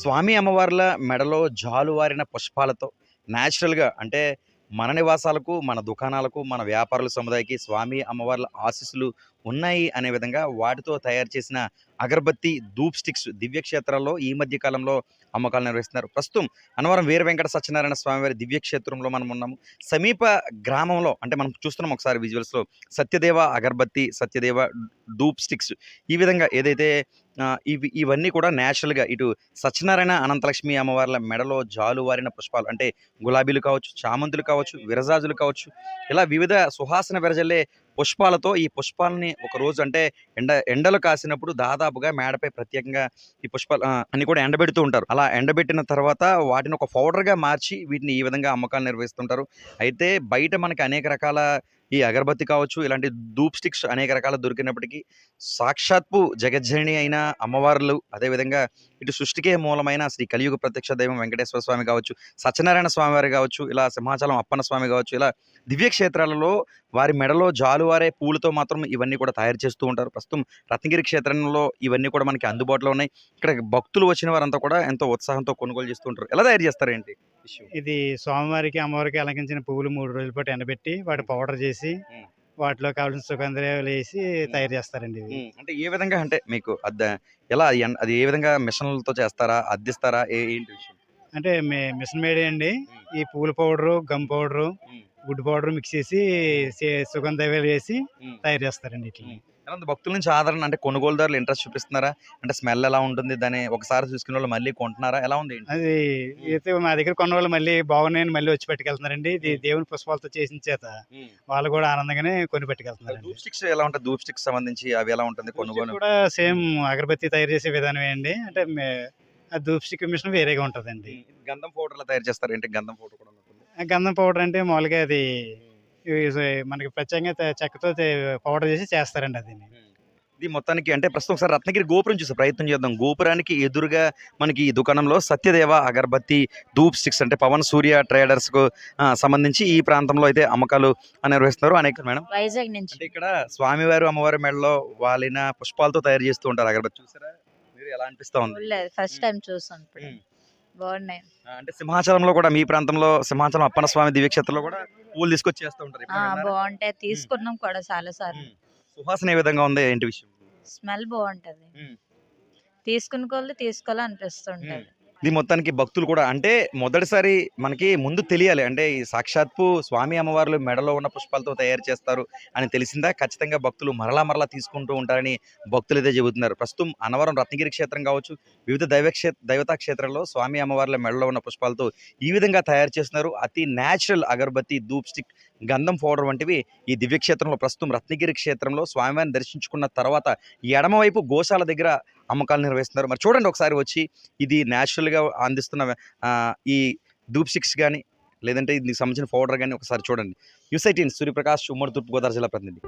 స్వామి అమ్మవార్ల మెడలో జాలువారిన పుష్పాలతో న్యాచురల్గా అంటే మన నివాసాలకు మన దుకాణాలకు మన వ్యాపారుల సముదాయకి స్వామి అమ్మవార్ల ఆశీస్సులు ఉన్నాయి అనే విధంగా వాటితో తయారు చేసిన అగరబత్తి ధూప్ స్టిక్స్ దివ్యక్షేత్రాల్లో ఈ మధ్య కాలంలో అమ్మకాలు నిర్వహిస్తున్నారు. ప్రస్తుతం అనవరం వీర వెంకట సత్యనారాయణ స్వామి వారి దివ్యక్షేత్రంలో మనం ఉన్నాము. సమీప గ్రామంలో అంటే మనం చూస్తున్నాం ఒకసారి విజువల్స్లో సత్యదేవ అగరబత్తి సత్యదేవ ధూప్ స్టిక్స్ ఈ విధంగా ఏదైతే ఇవి ఇవన్నీ కూడా న్యాచురల్గా ఇటు సత్యనారాయణ అనంతలక్ష్మి అమ్మవార్ల మెడలో జాలువారిన పుష్పాలు. అంటే గులాబీలు కావచ్చు చామంతులు కావచ్చు విరజాజులు కావచ్చు ఇలా వివిధ సుహాసన విరజల్లే పుష్పాలతో ఈ పుష్పాలని ఒక రోజు అంటే ఎండ ఎండలు కాసినప్పుడు దాదాపుగా మేడపై ప్రత్యేకంగా ఈ పుష్పాలు ఆ, అన్ని కూడా ఎండబెడుతూ ఉంటారు. అలా ఎండబెట్టిన తర్వాత వాటిని ఒక పౌడర్గా మార్చి వీటిని ఈ విధంగా అమ్మకాలు నిర్వహిస్తుంటారు. అయితే బయట మనకి అనేక రకాల ఈ అగరబత్తి కావచ్చు ఇలాంటి ధూప్ స్టిక్స్ అనేక రకాల దొరికినప్పటికీ సాక్షాత్పు జగజ్జని అయిన అమ్మవార్లు అదేవిధంగా ఇటు సృష్టికే మూలమైన శ్రీ కలియుగ ప్రత్యక్ష దైవం వెంకటేశ్వర స్వామి కావచ్చు సత్యనారాయణ స్వామివారి కావచ్చు ఇలా సింహాచలం అప్పన్న స్వామి కావచ్చు ఇలా దివ్య క్షేత్రాలలో వారి మెడలో జాలువారే పూలతో మాత్రం ఇవన్నీ కూడా తయారు చేస్తూ ఉంటారు. ప్రస్తుతం రత్నగిరి క్షేత్రంలో ఇవన్నీ కూడా మనకి అందుబాటులో ఉన్నాయి. ఇక్కడ భక్తులు వచ్చిన వారంతా కూడా ఎంతో ఉత్సాహంతో కొనుగోలు చేస్తూ ఉంటారు. ఎలా తయారు చేస్తారు ఏంటి ఇది స్వామివారికి అమ్మవారికి అలంకరించిన పువ్వులు మూడు రోజుల పాటు ఎండబెట్టి వాటి పౌడర్ చేసి. వాటిలో కావాల్సిన సుగంధాలు వేసి తయారు చేస్తారండి ఇవి. ఉమ్, అంటే ఏ విధంగా అంటే మీకు అద్ద ఎలా అది ఎన్- అది ఏ విధంగా మిషన్లతో చేస్తారా అద్దిస్తారా ఏ ఏంటి విషయం? అంటే మి- మిషన్ మేడ్ అండి. ఈ పూల powder gum powder. Good powder mix చేసి సే- సుగంధాలు వేసి. తయారు చేస్తారండి ఇట్లా. ఉంది భక్తుల నుంచి ఆదరణ అంటే కొనుగోలుదారులు ఇంట్రెస్ట్ చూపిస్తున్నారా? అంటే స్మెల్ ఎలా ఉంటుంది దాన్ని ఒకసారి చూసుకునే వాళ్ళు మళ్ళీ కొంటున్నారా? ఎలా ఉంది? అది అయితే మా దగ్గర కొన్న వాళ్ళు మళ్ళీ బాగున్నాయని మళ్ళీ వచ్చి పట్టుకెళ్తున్నారండి. ఇది దేవుని పుష్పాలతో చేసిన చేత. వాళ్ళు కూడా ఆనందంగానే కొని పట్టుకెళ్తున్నారండి. ధూప్ స్టిక్స్ ఎలా ఉంటుంది ధూప్ స్టిక్స్ సంబంధించి అవి ఎలా ఉంటుంది కొనుగోలు? కూడా సేమ్ అగరబత్తి తయారు చేసే విధానమే అండి. అంటే ఆ ధూప్ స్టిక్ మిషన్ వేరేగా ఉంటుందండి. గంధం పౌడర్ ఎలా తయారు చేస్తారు ఏంటి గంధం పౌడర్ కూడా ఉంటుంది. గంధం పౌడర్ అంటే మామూలుగా అది మనకి ప్రత్యేకంగా చెక్కతో పౌడర్ చేసి చేస్తారండి అది. ఇది మొత్తానికి అంటే ప్రస్తుతం ఒకసారి రత్నగిరి గోపురం చూసే ప్రయత్నం చేద్దాం. గోపురానికి ఎదురుగా మనకి ఈ దుకాణంలో సత్యదేవ అగరబత్తి ధూప్ స్టిక్స్ అంటే పవన్ సూర్య ట్రేడర్స్కు ఆ, సంబంధించి ఈ ప్రాంతంలో అయితే అమ్మకాలు నిర్వహిస్తున్నారు అనేక మేడం. వైజాగ్ నుంచి. అంటే ఇక్కడ స్వామివారు అమ్మవారి మెడలో వాలిన పుష్పాలతో తయారు చేస్తూ ఉంటారు అగరబత్తి. చూసారా? మీరు ఎలా అనిపిస్తా ఉంది? ఫస్ట్ టైం చూసాను. బాగున్నాయి. అంటే సింహాచలంలో కూడా మీ ప్రాంతంలో సింహాచలం అప్పన్న స్వామి దివ్యక్షేత్రంలో కూడా పూలు తీసుకొచ్చి చేస్తూ ఉంటారు? బాగుంటాయి. తీసుకున్నాం కూడా చాలా సార్లు. సువాసన ఏ విధంగా ఉంది ఏంటి విషయం? స్మెల్ బాగుంటది. ఉమ్. తీసుకుని కొద్ది తీసుకోవాలి అనిపిస్తుంటది ఇది మొత్తానికి భక్తులు కూడా అంటే మొదటిసారి మనకి ముందు తెలియాలి. అంటే ఈ సాక్షాత్పు స్వామి అమ్మవార్లు మెడలో ఉన్న పుష్పాలతో తయారు చేస్తారు అని తెలిసిందా? ఖచ్చితంగా భక్తులు మరలా మరలా తీసుకుంటూ ఉంటారని భక్తులు అయితే చెబుతున్నారు. ప్రస్తుతం అనవరం రత్నగిరి క్షేత్రం కావచ్చు వివిధ దైవక్షే దైవతా క్షేత్రంలో స్వామి అమ్మవార్ల మెడలో ఉన్న పుష్పాలతో ఈ విధంగా తయారు చేస్తున్నారు. అతి న్యాచురల్ అగరబత్తి ధూప్ స్టిక్ గంధం పౌడర్ వంటివి ఈ దివ్యక్షేత్రంలో ప్రస్తుతం రత్నగిరి క్షేత్రంలో స్వామివారిని దర్శించుకున్న తర్వాత ఎడమవైపు గోశాల దగ్గర అమ్మకాలు నిర్వహిస్తున్నారు. మరి చూడండి ఒకసారి వచ్చి ఇది న్యాచురల్గా అందిస్తున్న ఈ ధూప్ సిక్స్ కానీ లేదంటే దీనికి సంబంధించిన పౌడర్ కానీ ఒకసారి చూడండి. యూసైటీన్ సూర్యప్రకాష్ ఉమ్మడి తూర్పుగోదావరి జిల్లా ప్రతినిధి.